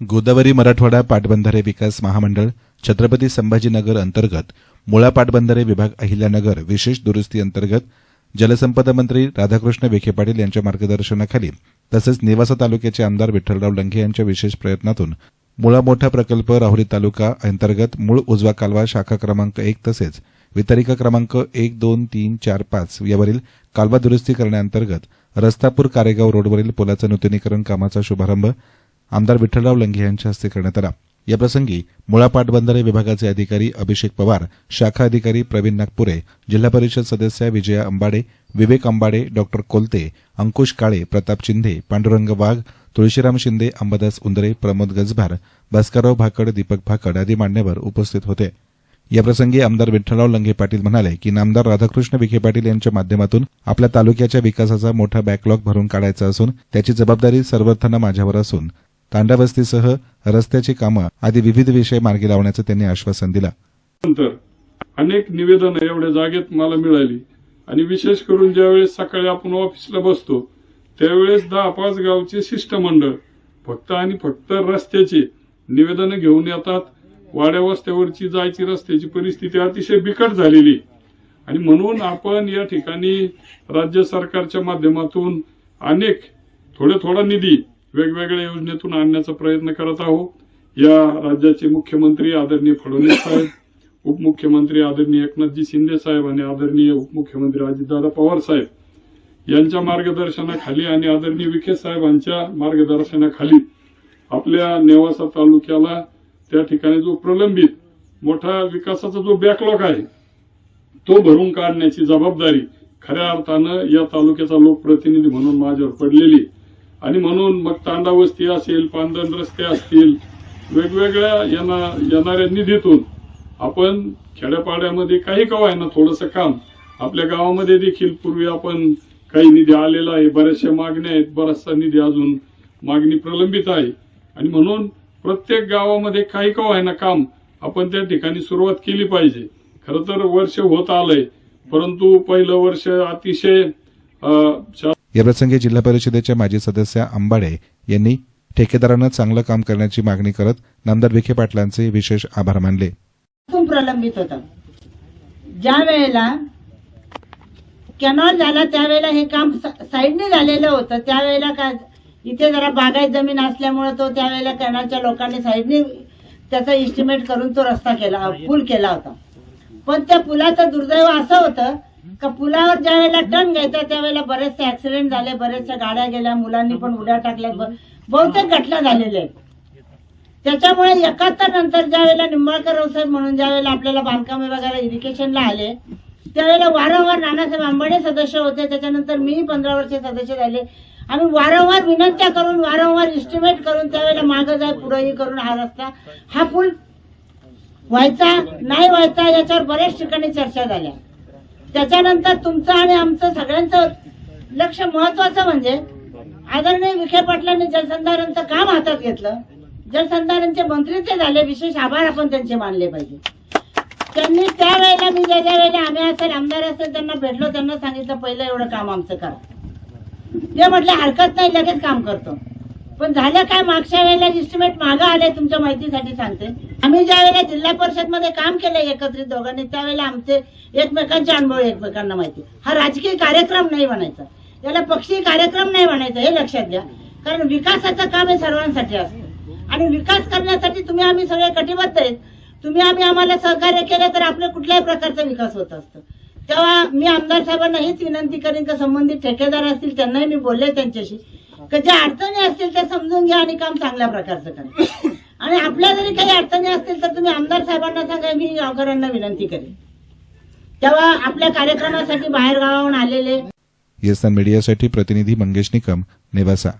गोदावरी मराठवाडा पाटबंधारे विकास महामंडळ छत्रपती संभाजीनगर अंतर्गत मुळा पाटबंधारे विभाग अहिल्यानगर विशेष दुरुस्ती अंतर्गत जलसंपदा मंत्री राधाकृष्ण विखे पाटील यांच्या मार्गदर्शनाखाली तसंच नेवासा तालुक्याचे आमदार विठ्ठलराव लंघे यांच्या विशेष प्रयत्नातून मुळा मोठा प्रकल्प राहुरी तालुका अंतर्गत मूळ उजवा कालवा शाखा क्रमांक एक तसेच वितरिका क्रमांक एक दोन तीन चार पाच यावरील कालवा दुरुस्ती करण्याअंतर्गत रस्तापूर कारेगाव रोडवरील पुलाचं नूतनीकरण कामाचा शुभारंभ आमदार विठ्ठलराव लंघे यांच्या हस्ते करण्यात आला. याप्रसंगी मुळा पाटबंधारे विभागाचे अधिकारी अभिषेक पवार शाखा अधिकारी प्रवीण नागपुरे जिल्हा परिषद सदस्या विजया अंबाडे विवेक अंबाडे डॉक्टर कोलते अंकुश काळे प्रताप चिंधे पांडुरंग वाघ तुळशीराम शिंदे अंबादास उंदरे प्रमोद गजभार भास्करराव भाकड दीपक भाकड आदी मान्यवर उपस्थित होते. याप्रसंगी आमदार विठ्ठलराव लंघे पाटील म्हणाले की नामदार राधाकृष्ण विखे पाटील यांच्या माध्यमातून आपल्या तालुक्याच्या विकासाचा मोठा बॅकलॉग भरून काढायचा असून त्याची जबाबदारी सर्वर्थानं माझ्यावर असून तांडावस्तीसह रस्त्याची कामं आदी विविध विषय मार्गी लावण्याचं त्यांनी आश्वासन दिलं. नंतर अनेक निवेदनं एवढ्या जागेत मला मिळाली आणि विशेष करून ज्यावेळेस सकाळी आपण ऑफिसला बसतो त्यावेळेस दहा पाच गावचे शिष्टमंडळ फक्त आणि फक्त रस्त्याचे निवेदनं घेऊन येतात. वाड्या वस्त्यावरची जायची रस्त्याची परिस्थिती अतिशय बिकट झालेली. आणि म्हणून आपण या ठिकाणी राज्य सरकारच्या माध्यमातून अनेक थोडा थोडा निधी वेगवेगळ्या योजनेतून आणण्याचा प्रयत्न करत आहोत. या राज्याचे मुख्यमंत्री आदरणीय फडणवीस साहेब उपमुख्यमंत्री आदरणीय एकनाथजी शिंदे साहेब आणि आदरणीय उपमुख्यमंत्री अजितदादा पवार साहेब यांच्या मार्गदर्शनाखाली आणि आदरणीय विखे साहेबांच्या मार्गदर्शनाखाली आपल्या नेवासा तालुक्याला त्या ठिकाणी जो प्रलंबित मोठा विकासाचा जो बॅकलॉग आहे तो भरून काढण्याची जबाबदारी खऱ्या अर्थानं या तालुक्याचा लोकप्रतिनिधी म्हणून माझ्यावर पडलेली आणि म्हणून मग तांडावस्ती असेल पांदन रस्ते असतील वेगवेगळ्या येणाऱ्या निधीतून आपण खेड्यापाड्यामध्ये काही कवा आहे ना थोडंसं काम. आपल्या गावामध्ये देखील पूर्वी आपण काही निधी आलेला आहे. बऱ्याचशा मागण्या आहेत. बराचसा निधी अजून मागणी प्रलंबित आहे. आणि म्हणून प्रत्येक गावामध्ये काही कवा आहे ना काम आपण त्या ठिकाणी सुरुवात केली पाहिजे. खरं तर वर्ष होत आलंय. परंतु पहिलं वर्ष अतिशय अं, शा- याप्रसंगी जिल्हा परिषदेच्या माजी सदस्या अंबाडे यांनी ठेकेदारांना चांगलं काम करण्याची मागणी करत नामदार विखे पाटलांचे विशेष आभार मानले. प्रलंबित होतं. ज्या वेळेला कॅनॉल झाला त्यावेळेला हे काम साईडने झालेलं होतं. त्यावेळेला काय इथे जरा बागायत जमीन असल्यामुळे तो त्यावेळेला कॅनॉलच्या लोकांनी साईडने त्याचा इस्टिमेट करून तो रस्ता केला पूल केला होता. पण त्या पुलाचं दुर्दैव असं होतं का पुलावर ज्या वेळेला टर्न घ्यायचा त्यावेळेला बरेचसे ऍक्सिडेंट झाले बरेचशा गाड्या गेल्या मुलांनी पण उड्या टाकल्या. बहुतेक घटना झालेल्या आहेत. त्याच्यामुळे एकाहत्तर नंतर ज्या वेळेला निंबाळकर साहेब म्हणून ज्या वेळेला आपल्याला बांधकाम वगैरे इरिगेशनला आले त्यावेळेला वारंवार नानासाहेब आंबाडे सदस्य होते. त्याच्यानंतर मी पंधरा वर्ष सदस्य झाले. आम्ही वारंवार विनंत्या करून वारंवार इस्टिमेट करून त्यावेळेला मागं जाय पुढेही करून हा रस्ता हा पूल व्हायचा नाही व्हायचा याच्यावर बऱ्याच ठिकाणी चर्चा झाल्या. त्याच्यानंतर तुमचं आणि आमचं सगळ्यांचं लक्ष महत्वाचं म्हणजे आदरणीय विखे पाटलांनी जलसंधारणचं काम हातात घेतलं. जलसंधारणचे मंत्री ते झाले. विशेष आभार आपण त्यांचे मानले पाहिजे. त्यांनी त्यावेळेला मी ज्या ज्या वेळेला आम्ही असेल आमदार असेल त्यांना भेटलो त्यांना सांगितलं पहिलं एवढं काम आमचं करा. ते म्हटलं हरकत नाही लगेच काम करतो. पण झालं काय? मागच्या वेळेला इस्टिमेट मागं आले तुमच्या माहितीसाठी सांगते. आम्ही ज्या वेळेला जिल्हा परिषदमध्ये काम केलं एकत्रित दोघांनी त्यावेळेला आमचे एकमेकांचे अनुभव एकमेकांना माहिती. हा राजकीय कार्यक्रम नाही म्हणायचा. याला पक्षी कार्यक्रम नाही म्हणायचा हे लक्षात घ्या. कारण विकासाचं काम हे सर्वांसाठी असतं. आणि विकास करण्यासाठी तुम्ही आम्ही सगळे कटिबद्ध आहेत. तुम्ही आम्ही आम्हाला सहकार्य केलं तर आपल्या कुठल्याही प्रकारचा विकास होत असतो. तेव्हा मी आमदार साहेबांना हीच विनंती करेन का संबंधित ठेकेदार असतील त्यांनाही मी बोलले त्यांच्याशी. ज्या अडचणी असतील त्या समजून घ्या आणि काम चांगल्या प्रकारचं करा. आणि आपल्या जरी काही अडचणी असतील तर तुम्ही आमदार साहेबांना सांगा मी गावकऱ्यांना विनंती करेन. तेव्हा आपल्या कार्यक्रमासाठी बाहेर गावाहून आलेले येसन मीडियासाठी प्रतिनिधी मंगेश निकम नेवासा.